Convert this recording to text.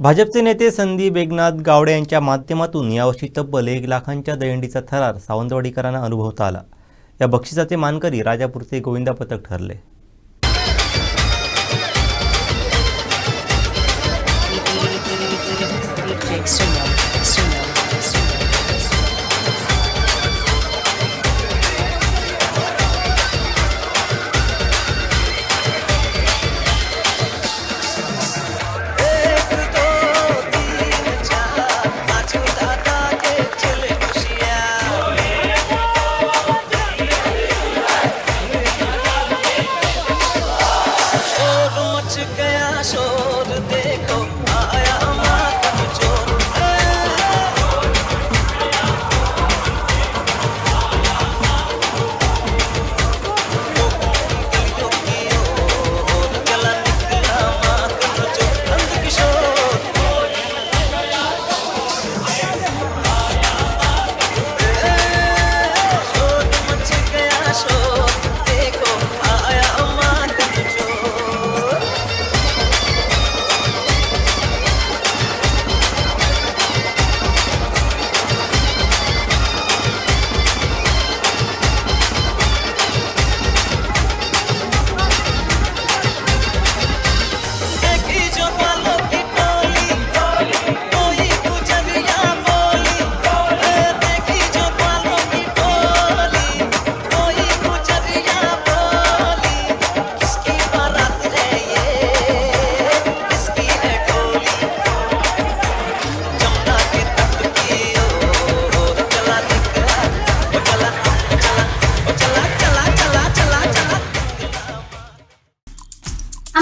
भाजपचे नेते संदीप एकनाथ गावडे यांच्या माध्यमातून यावर्षी तब्बल एक लाखांच्या दहीहंडीचा थरार सावंतवाडीकरांना अनुभवता आला. या बक्षिसाचे मानकरी राजापूरचे गोविंदा पथक ठरले. शोर